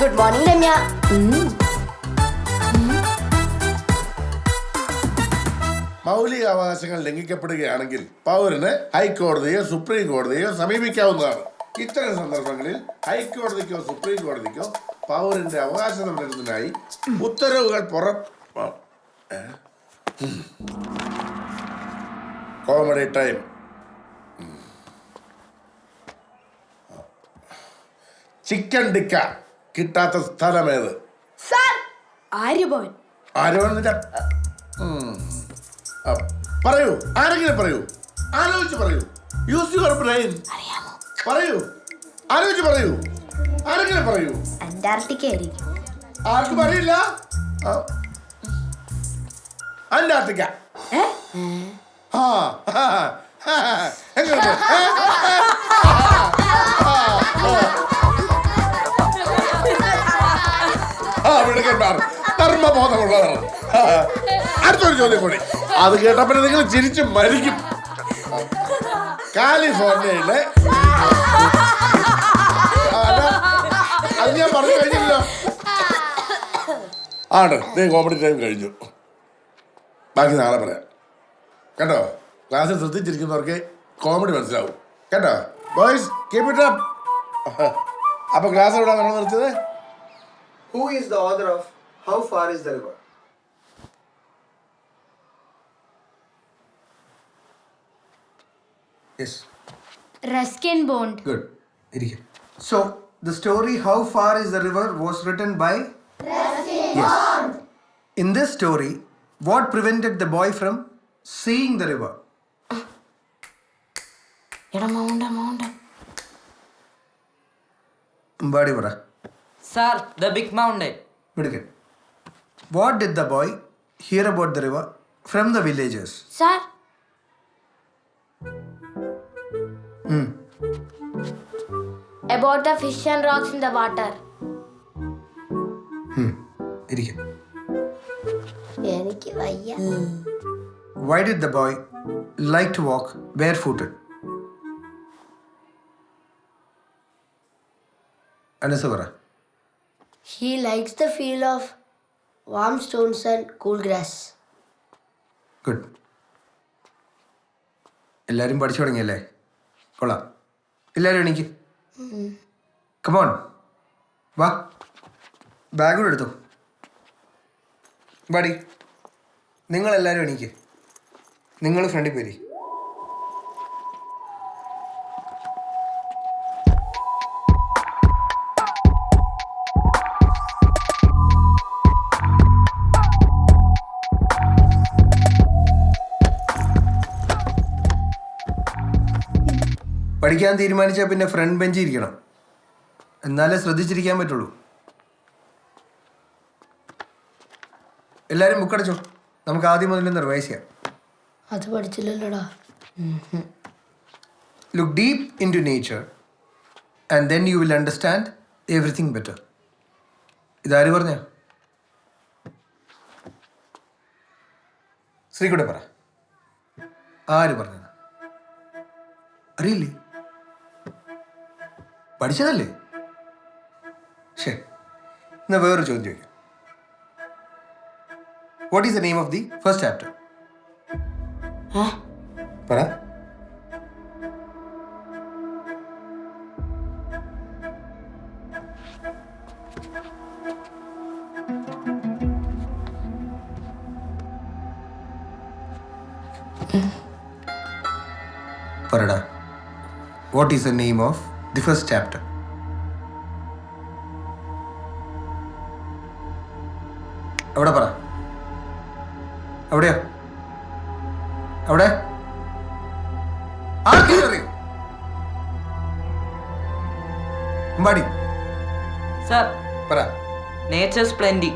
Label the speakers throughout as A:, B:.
A: Good morning Ramya.
B: മൗലിക അവകാശങ്ങൾ ലംഘിക്കപ്പെടുകയാണെങ്കിൽ പൗരന് ഹൈക്കോടതിയോ സുപ്രീം കോടതിയോ സമീപിക്കാവുന്നതാണ്. ഇത്തരം സന്ദർഭങ്ങളിൽ ഹൈക്കോടതിക്കോ സുപ്രീം കോടതിക്കോ പൗരന്റെ അവകാശ സംരക്ഷണത്തിനായി ഉത്തരവുകൾ പുറ കോമഡി ടൈം ചിക്കൻ ടിക്ക. കിട്ടാത്ത സ്ഥലമേത്?
A: സാർ ആര്യഭവൻ.
B: പറയൂ ആരെങ്കിലും പറയൂ. ആലോചിച്ച് പറയൂ. Use your brain. പറയൂ. ആലോചിച്ച് പറയൂ. ആരെങ്കിലും പറയൂ.
A: അന്റാർട്ടിക്ക ആയിരിക്കും.
B: ആർക്കും അറിയില്ല? ആ. അന്റാർട്ടിക്ക? ആ. ആ, മിടുക്കന്മാർ ധർമ്മബോധമുള്ളതാണ് അടുത്തൊരു ചോദ്യം കൂടി. അത് കേട്ടപ്പോൾ നിങ്ങൾ ചിരിച്ച് മരിക്കും. കാലിഫോർണിയയിലെ അത് ഞാൻ പറഞ്ഞു കഴിഞ്ഞില്ലല്ലോ. ആണ്. നീ കോമഡി ടൈം കഴിഞ്ഞു. ബാക്കി നാളെ പറയാം. കേട്ടോ? ക്ലാസ്സിൽ ശ്രദ്ധിച്ചിരിക്കുന്നവർക്ക് കോമഡി മനസ്സിലാവും. കേട്ടോ? ബോയ്സ് കീപ് ഇറ്റ് അപ്പ് അപ്പൊ ക്ലാസ് എവിടെ നമ്മൾ നിർത്തിയത്?
C: Who is the author of How Far is the River?
B: Yes
A: Ruskin Bond
B: good ഇരിക്കും
C: So, the story How Far is the River was written by? Yes. In this story, what prevented the boy from seeing the river?
A: എടാ മൗണ്ട മൗണ്ട
C: Badi Vara.
D: Sir, the big mountain.
C: Midikan. What did the boy hear about the river from the villagers?
A: Sir About the fish and rocks in the water.
C: ഇരിക്കും
A: എനിക്ക് വയ്യ
C: Why did the boy like to walk barefooted? Anasa Vara.
A: He likes the feel of warm stones and cool grass.
C: Good എല്ലാവരും പഠിച്ചു തുടങ്ങിയല്ലേ? കൊള്ളാം. എല്ലാവരും എണീക്ക്. Come on വാ. Bag കൂടെ എടുത്തു. നിങ്ങൾ എല്ലാരും എണീക്ക്. നിങ്ങൾ ഫ്രണ്ടിൽ പോരി. പഠിക്കാൻ തീരുമാനിച്ചാൽ പിന്നെ ഫ്രണ്ട് ബെഞ്ചിൽ ഇരിക്കണം. എന്നാലേ ശ്രദ്ധിച്ചിരിക്കാൻ പറ്റുള്ളൂ. എല്ലാവരും ബുക്കടച്ചോ നമുക്ക് ആദ്യം മുതൽ റിവൈസ് ചെയ്യാം.
A: അത് പഠിച്ചില്ലല്ലോടാ.
C: Look deep into nature and then you will understand everything better ഇതാര് പറഞ്ഞ? ശ്രീകുടെ പറ. ആര് പറഞ്ഞത്? അറിയില്ലേ? പഠിച്ചതല്ലേ? ശരി എന്നാ വേറൊരു ചോദ്യം ചോദിക്കാം. What is the name of the first chapter പറ. പറടാ. What is the name of the first chapter എവിടെ പറ? എവിടെയാ? എവിടെ? ആർക്കെങ്കിലും അറിയോ അമ്പാടി
D: Sir,
C: പറ.
D: nature's plenty.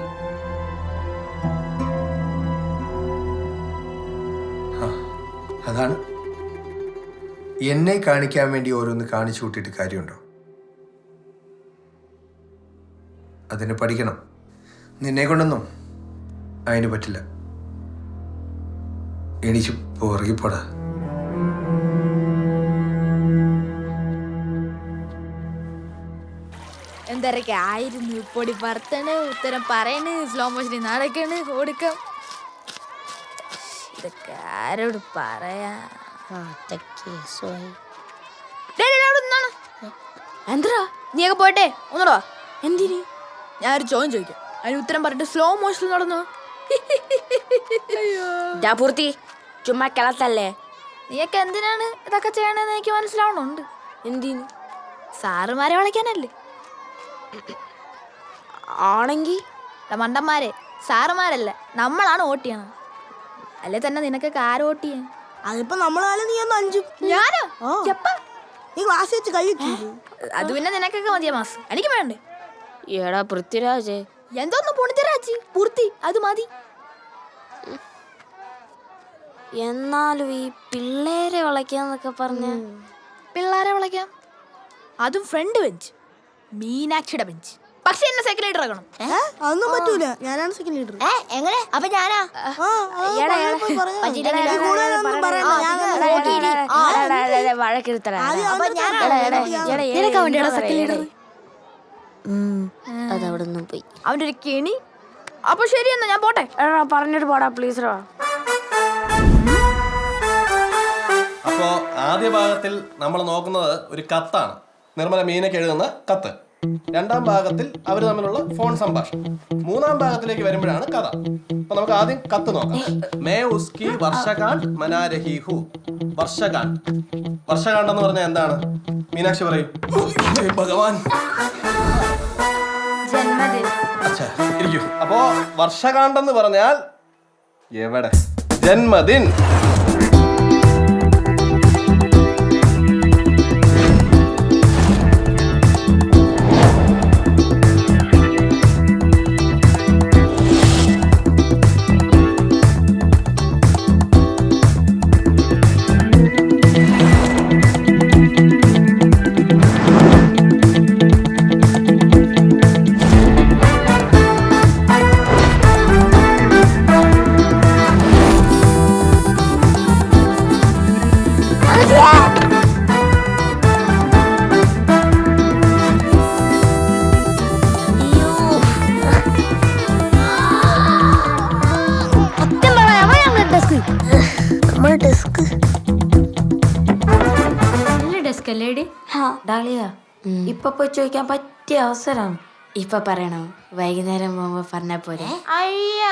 C: എന്നെ കാണിക്കാൻ വേണ്ടി ഓരോന്ന് കാണിച്ചു കൂട്ടിയിട്ട് കാര്യമുണ്ടോ? അതിന് പഠിക്കണം. നിന്നെ കൊണ്ടൊന്നും അതിന് പറ്റില്ല. എണീച്ച് പുറകിപ്പോടാ.
E: എന്തൊക്കെ ആയിരുന്നു പൊടി പറത്തണ് ഉത്തരം പറയണ് സ്ലോ മോഷനിൽ നടക്കണ് കൊടുക്കാം. ഇതൊക്കെ ആരോട് പറയാ? എന്തരാ നീയൊക്കെ പോട്ടെ ഒന്നോടാ എന്തിന്? ഞാനൊരു ചോദ്യം ചോദിക്കാം. അതിന് ഉത്തരം പറഞ്ഞിട്ട് സ്ലോ മോഷനിൽ നടന്നു?
A: പൂർത്തി. ചുമ്മാ കിളത്തല്ലേ?
E: നീയൊക്കെ എന്തിനാണ് ഇതൊക്കെ ചെയ്യണമെന്ന് എനിക്ക് മനസ്സിലാവണുണ്ട്.
A: എന്തിന്?
E: സാറുമാരെ വിളിക്കാനല്ലേ?
A: ആണെങ്കി?
E: മണ്ടന്മാരെ സാറുമാരല്ല. നമ്മളാണ് വോട്ട് ചെയ്യണം അല്ലേ തന്നെ നിനക്കൊക്കെ ആര് വോട്ട് ചെയ്യാൻ?
F: അതിപ്പോ നമ്മളാലും നീ ഒന്ന് അഞ്ചു
E: ഞാനോ? എപ്പ
F: നീ ക്ലാസ് വെച്ച് കൈ
E: അത് പിന്നെ നിനക്കൊക്കെ മതിയാ മാസ്? എനിക്ക് വേണ്ടേ?
A: എടാ പൃഥ്വിരാജേ.
E: എന്തോന്ന് പുണിത്തരാച്ചി പൂർത്തി അത് മതി.
A: എന്നാലും ഈ പിള്ളേരെ വളയ്ക്കാന്നൊക്കെ പറഞ്ഞ.
E: പിള്ളേരെ വിളയ്ക്കാം. അതും ഫ്രണ്ട് ബെഞ്ച് മീനാക്ഷിയുടെ ബെഞ്ച് പക്ഷെ എന്നെ സെക്കൻഡ് ലീഡർ ആക്കണം.
F: അതൊന്നും പറ്റൂല. ഞാനാണ് സെക്കൻഡ് ലീഡർ
A: എങ്ങനെ? അപ്പൊ ഞാനാ? അതവിടെ നിന്ന് പോയി.
E: അവന്റെ ഒരു കെണി. അപ്പൊ ശരി എന്നാ ഞാൻ പോട്ടെ.
A: പറഞ്ഞിട്ട് പോടാ പ്ലീസ്
G: അപ്പോൾ ആദ്യ ഭാഗത്തിൽ നമ്മൾ നോക്കുന്നത് ഒരു കത്താണ്. നിർമ്മല മീനൊക്കെ എഴുതുന്ന കത്ത്. രണ്ടാം ഭാഗത്തിൽ അവർ തമ്മിലുള്ള ഫോൺ സംഭാഷണം. മൂന്നാം ഭാഗത്തിലേക്ക് വരുമ്പോഴാണ് കഥ. അപ്പൊ നമുക്ക് ആദ്യം കത്ത് നോക്കാം. May ഉസ്കി വർഷകാണ്ട് മനാരഹി who. വർഷകാണ്ട് വർഷകാണ്ട് എന്ന് പറഞ്ഞാൽ എന്താണ്? മീനാക്ഷി പറയും. "ഏയ് ഭഗവാൻ. ഇരിക്കൂ. അപ്പോ വർഷകാണ്ടെന്ന് പറഞ്ഞാൽ എവിടെ? ജന്മദിൻ.
H: ഡാലിയ ഇപ്പൊ പോയി ചോദിക്കാൻ പറ്റിയ അവസരം
A: ഇപ്പൊ പറയണോ? വൈകുന്നേരം പോകുമ്പോ പറഞ്ഞ പോലെ
E: അയ്യ.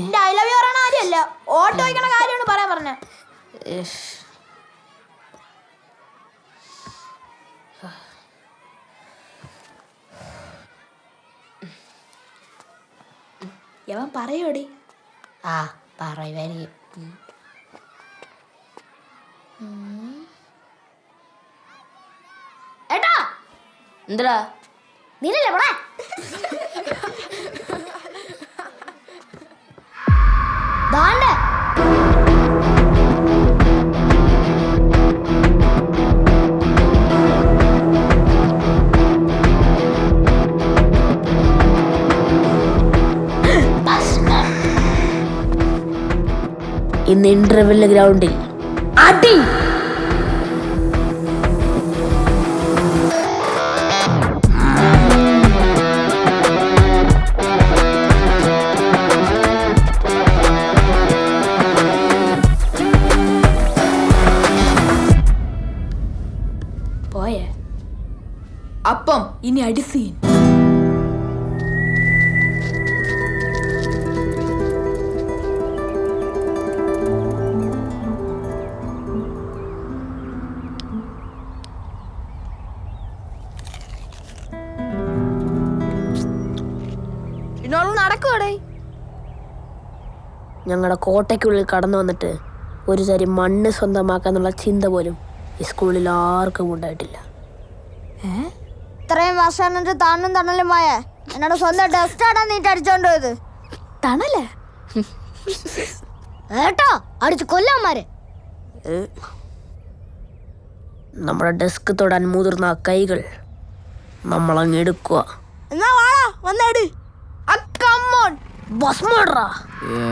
E: എന്റെ ഐ ലവ് യു പറയണ കാര്യമല്ല ഓട്ടോ വയ്ക്കണ കാര്യമാണ് പറയാൻ പറഞ്ഞ. യവൻ പറയോടി.
A: ആ പറയുമായിരിക്കും
E: ഏട്ടാ
A: എന്താ
E: നീനല്ലേ പോടാ ദാണ്ടെ.
A: ഇന്ന് ഇന്റർവെല്ല് ഗ്രൗണ്ടിൽ അടി.
E: ഇനി അടിസീൻ
A: ഞങ്ങളുടെ കോട്ടയ്ക്കുള്ളിൽ കടന്നു വന്നിട്ട് ഒരു തരി മണ്ണ് സ്വന്തമാക്കാന്നുള്ള ചിന്ത പോലും ഈ സ്കൂളിൽ ആർക്കും ഉണ്ടായിട്ടില്ല.
F: ഇത്രയും വർഷം എന്നിട്ട് തണലും തണലുമായ എന്നോട് സ്വന്തം ഡസ്റ്റ് ആണ് നീട്ട് അടിച്ചോണ്ട് പോയത്
E: തണൽ?
F: ഏട്ടോ അടിച്ചു കൊല്ലാമാരെ
A: നമ്മുടെ ഡെസ്ക് തൊടാൻ മുതിർന്ന ആ കൈകൾ നമ്മളങ്ങ് എടുക്കുക.
F: എന്നാ വാടാ വന്നേട്
E: കമ്മോൺ
A: ഭസ്മടാ
F: അയ്യോ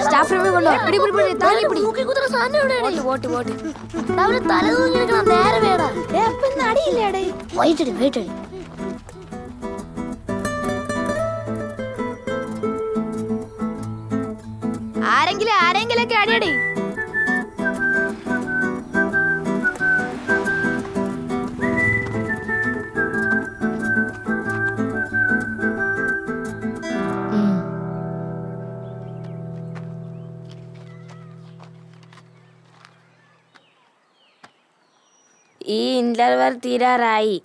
E: സ്റ്റാഫ് റൂമിൽ കൊണ്ടോ പിടി പിടി പിടി താലി പിടി.
A: മൂക്കിൽ കുത്തുന്ന സാധനം എവിടെയാണ്?
E: വോട്ട് വോട്ട്
A: അവർ തല തൂങ്ങി നിൽക്കണം നേരെ വേടാ
E: അടിയില്ലേടേ
A: വൈറ്റടി വൈറ്റടി
E: ആരെങ്കിലും ആരെങ്കിലും ഒക്കെ അടിയടി.
H: തീരാറായി.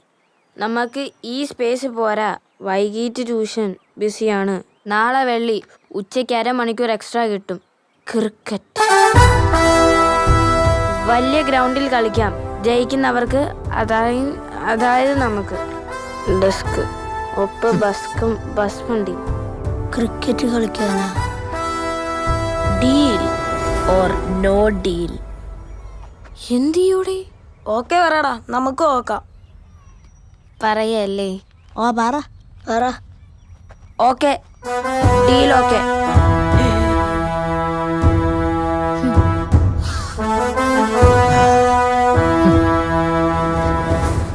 H: നമുക്ക് ഈ സ്പേസ് പോരാ. വൈകിട്ട് ട്യൂഷൻ ബിസിയാണ് നാളെ വെള്ളി ഉച്ചയ്ക്ക് അരമണിക്കൂർ എക്സ്ട്രാ കിട്ടും. ക്രിക്കറ്റ് വലിയ ഗ്രൗണ്ടിൽ കളിക്കാം. ജയിക്കുന്നവർക്ക് അതായത് അതായത് നമുക്ക്. ഡെസ്ക് ഒപ്പ് ബസ്കും ബസ് വണ്ടി
A: ക്രിക്കറ്റ് കളിക്കാനാ. ഡീൽ ഓർ നോ ഡീൽ
H: എന്തിയൂടെ ഓക്കെ പറയടാ നമുക്ക് നോക്കാം പറയല്ലേ?
F: ഓ പറ.
A: പറ.
H: ഓക്കെ. Deal okay.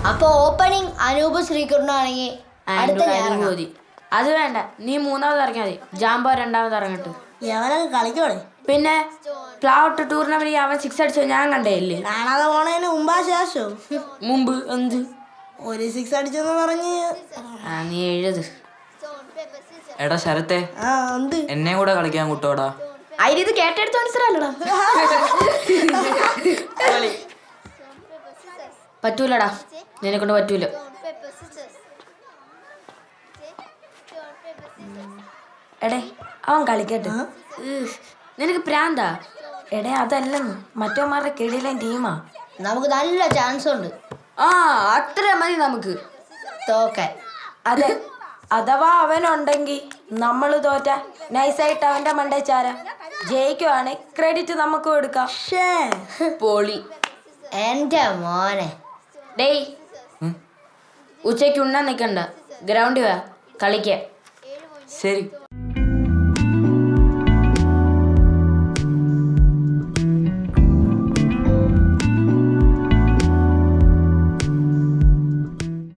F: അപ്പൊ ഓപ്പണിംഗ് അനൂപ് ശ്രീകുറിനാണെങ്കിൽ അടുത്ത
H: മതി. അത് വേണ്ട. നീ മൂന്നാമത് ഇറങ്ങിയാൽ മതി. ജാമ്പോ രണ്ടാമത് ഇറങ്ങട്ടെ.
F: ഞാനത് കളിക്കോളെ
H: പിന്നെ പ്ലാവട്ട് ടൂർണമെന്റ് അവൻ സിക്സ് അടിച്ചോ ഞാൻ കണ്ടേയില്ലേ?
F: കാണാതെ പോണതിന് മുമ്പാ ശേഷം.
H: മുമ്പ് എന്ത്?
F: ഒരു സിക്സ് അടിച്ചെന്ന് പറഞ്ഞ്.
H: ആ നീ എഴുത്.
D: എടാ ശരത്തെ.
F: ആ എന്ത്?
D: എന്നെ കൂടെ കളിക്കാൻ കൂട്ടോടാ.
E: അതിന് കേട്ടെടുത്ത് മനസ്സിലല്ലടാ
H: പറ്റൂലടാ. നിന്നെ കൊണ്ട് പറ്റൂല. എടേ അവൻ കളിക്കട്ടെ. നിനക്ക് പ്രാന്താ? എടേ അതല്ലെന്ന് മറ്റോമാരുടെ കിടിലൻ ടീമാ.
F: നമുക്ക് നല്ല ചാൻസ് ഉണ്ട്.
H: ആ അത്ര മതി നമുക്ക്.
F: തോക്കാൻ.
H: അതെ. അഥവാ അവനുണ്ടെങ്കിൽ നമ്മൾ തോറ്റ. നൈസായിട്ട് അവന്റെ മണ്ടേച്ചാര ജയിക്കുവാണ് ക്രെഡിറ്റ് നമുക്ക് കൊടുക്കാം. പോളി.
F: എന്റെ മോനെ.
H: ഡേയ്. ഉച്ചയ്ക്ക് ഉണ്ണാൻ നിൽക്കണ്ട ഗ്രൗണ്ടിൽ വാ. കളിക്കാം.
D: ശരി.